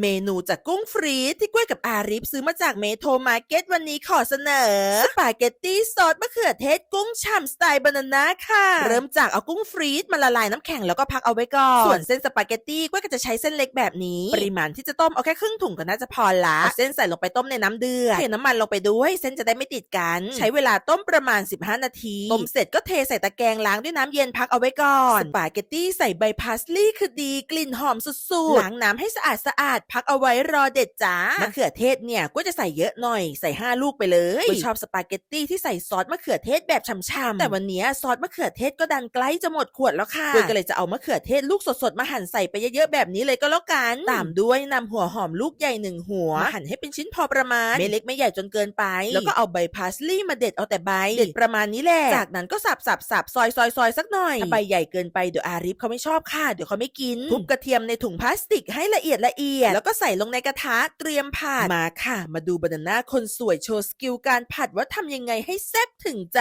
เมนูจากกุ้งฟรีซที่กล้วยกับอาริฟซื้อมาจากเมโทรมาร์เก็ตวันนี้ขอเสนอสปาเกตตี้ซอสมะเขือเทศกุ้งฉ่ำสไตล์บานาน่าค่ะ เริ่มจากเอากุ้งฟรีซมาละลายน้ำแข็งแล้วก็พักเอาไว้ก่อน ส่วนเส้นสปาเกตตี้กล้วยก็จะใช้เส้นเล็กแบบนี้ ปริมาณที่จะต้มเอาแค่ครึ่งถุงก็น่าจะพอละเอาเส้นใส่ลงไปต้มในน้ำเดือดเทน้ำมันลงไปด้วย เส้นจะได้ไม่ติดกัน ใช้เวลาต้มประมาณ 15 นาทีต้มเสร็จก็เทใส่ตะแกรงล้างด้วยน้ำเย็นพักเอาไว้ก่อนสปาเกตตี้ใส่ใบพาสลีย์คือดีกลิ่นหอมสุดๆล้างน้ำให้สะอาดสะอาดๆพักเอาไว้รอเด็ดจ้ามะเขือเทศเนี่ยก็จะใส่เยอะหน่อยใส่5ลูกไปเลยไม่ชอบสปาเกตตี้ที่ใส่ซอสมะเขือเทศแบบช่ำๆแต่วันเนี้ยซอสมะเขือเทศก็ดันใกล้จะหมดขวดแล้วค่ะก็เลยจะเอามะเขือเทศลูกสดๆมาหั่นใส่ไปเยอะๆแบบนี้เลยก็แล้วกันตามด้วยนำหัวหอมลูกใหญ่หนึ่งหัวมาหั่นให้เป็นชิ้นพอประมาณไม่เล็กไม่ใหญ่จนเกินไป แล้วก็เอาใบพาสลีย์มาเด็ดเอาแต่ใบเด็ดประมาณนี้แหละจากนั้นก็สับสับสับซอยซอยซอยสักหน่อยถ้าใบใหญ่เกินไปเดี๋ยวอาริฟเขาไม่ชอบค่ะเดี๋ยวเขาไม่กินทุบกระเทียมในถุงพลาสติกให้ละเอียดละเอียดแล้วก็ใส่ลงในกระทะเตรียมผัดมาค่ะ มาดูบานาน่าคนสวยโชว์สกิลการผัดว่าทำยังไงให้แซ่บถึงใจ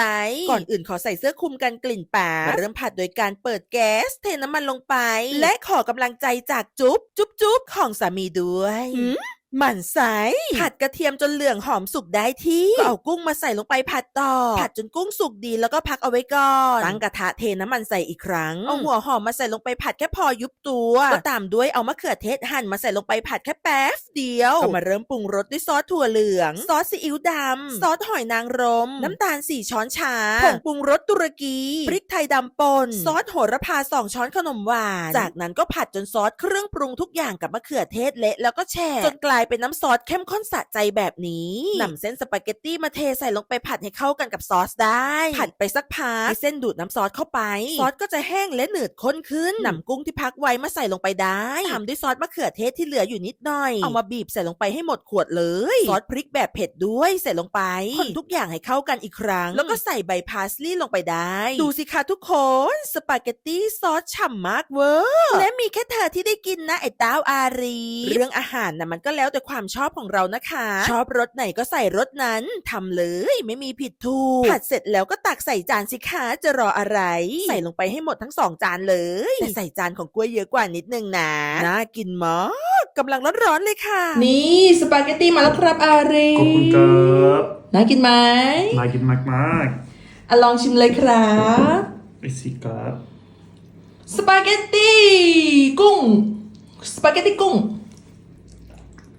ก่อนอื่นขอใส่เสื้อคลุมกันกลิ่นปากมาเริ่มผัดโดยการเปิดแก๊สเทน้ำมันลงไป และขอกำลังใจจากจุ๊บจุ๊บจุ๊บของสามีด้วย หมั่นไส้ผัดกระเทียมจนเหลืองหอมสุกได้ที่ก็เอากุ้งมาใส่ลงไปผัดต่อ ผัดจนกุ้งสุกดีแล้วก็พักเอาไว้ก่อนตั้งกระทะเทน้ำมันใส่อีกครั้งเอาหัวหอมมาใส่ลงไปผัดแค่พอยุบตัวก็ตามด้วยเอามะเขือเทศหั่นมาใส่ลงไปผัดแค่แป๊บเดียวก็มาเริ่มปรุงรสด้วยซอสถั่วเหลือง ซอสซีอิ๊วดำซอสหอยนางรม น้ำตาล4ช้อนชาผงปรุงรสตุรกีพริกไทยดำป่นซอสโหระพา2ช้อนขนมหวาน จากนั้นก็ผัดจนซอสเครื่องปรุงทุกอย่างกับมะเขือเทศเละแล้วก็แช่จนกลายเป็นน้ำซอสเข้มข้นสะใจแบบนี้นำเส้นสปาเกตตี้มาเทใส่ลงไปผัดให้เข้ากันกับซอสได้ ผัดไปสักพักให้เส้นดูดน้ำซอสเข้าไป ซอสก็จะแห้งและหนืดข้นขึ้นนำกุ้งที่พักไว้มาใส่ลงไปได้ทำด้วยซอสมะเขือเทศที่เหลืออยู่นิดหน่อย เอามาบีบใส่ลงไปให้หมดขวดเลย ซอสพริกแบบเผ็ดด้วยใส่ลงไป คนทุกอย่างให้เข้ากันอีกครั้ง แล้วก็ใส่ใบพาสลีย์ลงไปได้ ดูสิคะทุกคน สปาเกตตี้ซอสฉ่ำมากเวอร์ และมีแค่เธอที่ได้กินนะไอ้ต้าวอารี เรื่องอาหารนะมันก็แล้วแต่ความชอบของเรานะคะ ชอบรสไหนก็ใส่รสนั้นทำเลยไม่มีผิดถูกผัดเสร็จแล้วก็ตักใส่จานสิคะจะรออะไร ใส่ลงไปให้หมดทั้งสองจานเลยแต่ใส่จานของกล้วยเยอะกว่านิดนึงนะน่ากินมากกำลังร้อนๆเลยค่ะ นี่สปาเกตตี้มาแล้วครับอารีขอบคุณครับน่ากินไหมน่ากินมากมากอะลองชิมเลยครับๆไอสิครับสปาเกตตี้กุ้งสปาเกตตี้กุ้ง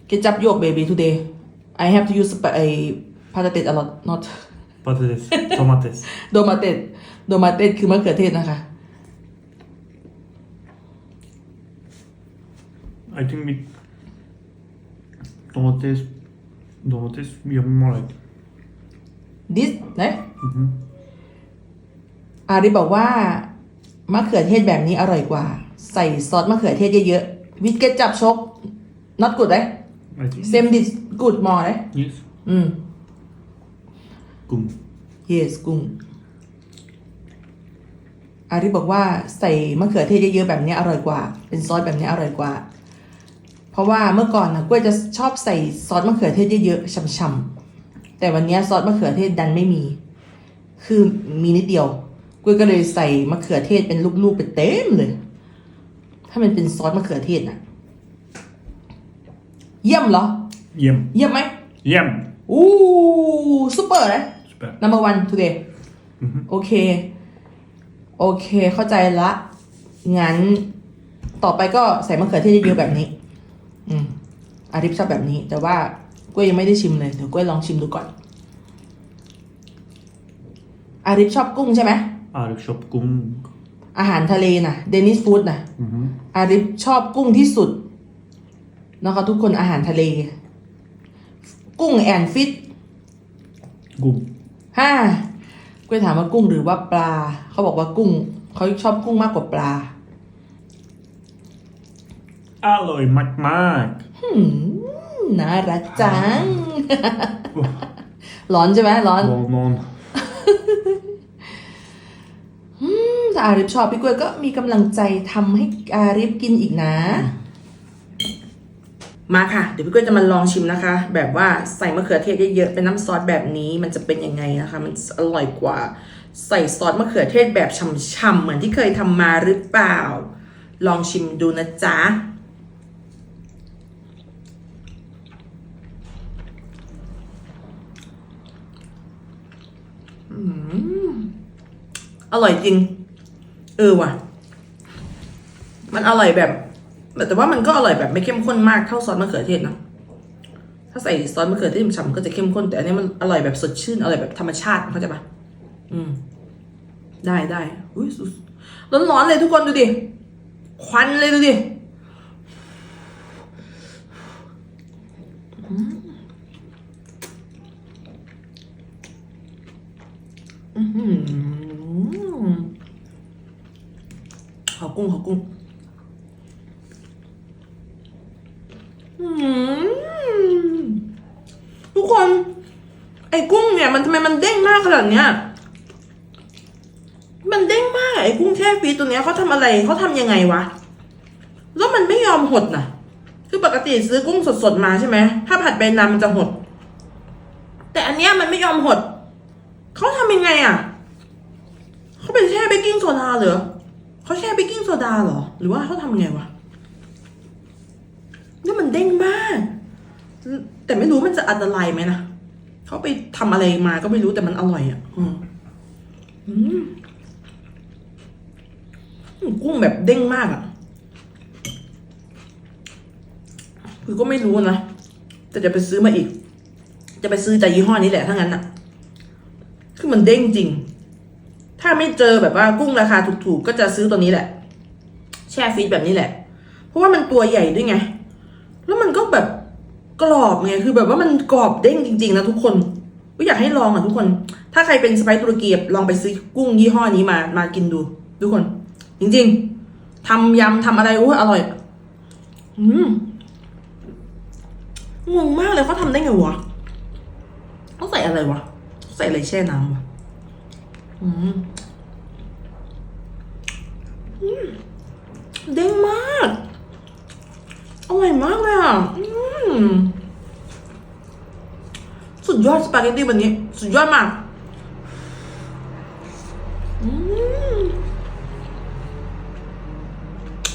Ketchup your baby today I have to use spa- a patates a lot not ปาเตสโทมาเตสโดมาเต s โดมาเต s คือมะเขือเทศนะคะ I think we โทมาเตสโทมาเตส we have more like this นะอือฮึอาริบอกว่ามะเขือเทศแบบนี้อร่อยกว่า ใส่ซอสมะเขือเทศเยอะๆวิดเกจับชก not good เลย I think same this good more เลย yes อืมกุ้ง yes กุ้งอาริบอกว่าใส่มะเขือเทศเยอะๆแบบนี้อร่อยกว่า เป็นซอสแบบนี้อร่อยกว่า เพราะว่าเมื่อก่อนนะกล้วยจะชอบใส่ซอสมะเขือเทศเยอะๆช่ำๆแต่วันนี้ซอสมะเขือเทศดันไม่มี คือมีนิดเดียวกล้วยก็เลยใส่มะเขือเทศเป็นลูกๆไปเต็มเลย ถ้ามันเป็นซอสมะเขือเทศนะ เยี่ยมเหรอ เยี่ยม เยี่ยมไหมเยี่ยม อู้ซูเปอร์เลย super number one today อือฮึ โอเค โอเค เข้าใจละ งั้น ต่อไปก็ใส่มะเขือเทศเยอะๆแบบนี้ อืมอาริฟชอบแบบนี้ แต่ว่ากล้วยยังไม่ได้ชิมเลย เดี๋ยวกล้วยลองชิมดูก่อน อาริฟชอบกุ้งใช่ไหม อาริชอบกุ้งอาหารทะเลนะเดนิสฟู้ดนะอือฮึอาริฟชอบกุ้งที่สุด นะคะทุกคนอาหารทะเล กุ้งแอนฟิตกุ้งฮ่าก็ถามว่ากุ้งหรือว่าปลา เขาบอกว่ากุ้ง เขาชอบกุ้งมากกว่าปลา อร่อยมากมากหืมน่ารักจัง ร้อนใช่ไหมร้อนๆโนนอนอืมถ้าอาริฟชอบพี่กล้วยก็มีกำลังใจทำให้อาริฟกินอีกนะ มาค่ะ เดี๋ยวพี่ก้อจะมาลองชิมนะคะ แบบว่าใส่มะเขือเทศเยอะๆ เป็นน้ำซอสแบบนี้มันจะเป็นยังไงนะคะ มันอร่อยกว่า ใส่ซอสมะเขือเทศแบบฉ่ำๆ เหมือนที่เคยทำมาหรือเปล่า ลองชิมดูนะจ๊ะ อร่อยจริง เออว่ะ มันอร่อยแบบ แต่ว่ามันก็อร่อยแบบไม่เข้มข้นมากเท่าซอสมะเขือเทศนะถ้าใส่ซอสมะเขือเทศฉ่ำก็จะเข้มข้นแต่อันนี้มันอร่อยแบบสดชื่นอร่อยแบบธรรมชาติเข้าใจปะอืม ได้ได้อุ้ยร้อนๆเลยทุกคนดูดิควันเลยดูดิอืมอื้อหือขอกุ้งขอกุ้งอืม ทุกคน ไอ้กุ้งเนี่ย มันทำไมมันเด้งมากขนาดเนี้ย มันเด้งมากไอ้กุ้งแช่ฟรีตัวเนี้ยเขาทำอะไรเขาทำยังไงวะ แล้วมันไม่ยอมหดนะคือปกติซื้อกุ้งสดๆมาใช่ไหม ถ้าผัดไปนานมันจะหด แต่อันเนี้ยมันไม่ยอมหด เขาทำยังไงอะ เขาเป็นแช่เบกกิ้งโซดาเหรอเขาแช่เบกกิ้งโซดาเหรอ หรือว่าเขาทำยังไงวะ เด้งมาก แต่ไม่รู้มันจะอันตรายไหมนะเขาไปทำอะไรมาก็ไม่รู้แต่มันอร่อยอะอืมกุ้งแบบเด้งมากอะ คือก็ไม่รู้นะ แต่จะไปซื้อมาอีก จะไปซื้อจากยี่ห้อนี้แหละถ้างั้นอะ คือมันเด้งจริง ถ้าไม่เจอแบบว่ากุ้งราคาถูกๆ ก็จะซื้อตัวนี้แหละ แช่ฟรีซแบบนี้แหละ เพราะว่ามันตัวใหญ่ด้วยไง แล้วมันก็แบบกรอบไงคือแบบว่ามันกรอบเด้งจริง ๆ นะทุกคนก็อยากให้ลองอะทุกคน ถ้าใครเป็นสไปซ์ตุรกีลองไปซื้อกุ้งยี่ห้อนี้มามากินดู ทุกคน จริง ๆทำยำทำอะไรโอ้ยอร่อย อืมงงมากเลยเขาทำได้ไงวะเขาใส่อะไรวะเขาใส่อะไรแช่น้ำวะอืมอืมเด้งมาก อร่อยมากเลย สุดยอดสปาเกตตี้วันนี้ สุดยอดมาก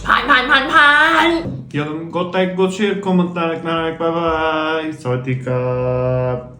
ผ่านผ่านผ่านผ่าน อย่าลืมกดไลค์กดแชร์คอมเมนต์อะครกับบ๊ายบายสวัสดีครับ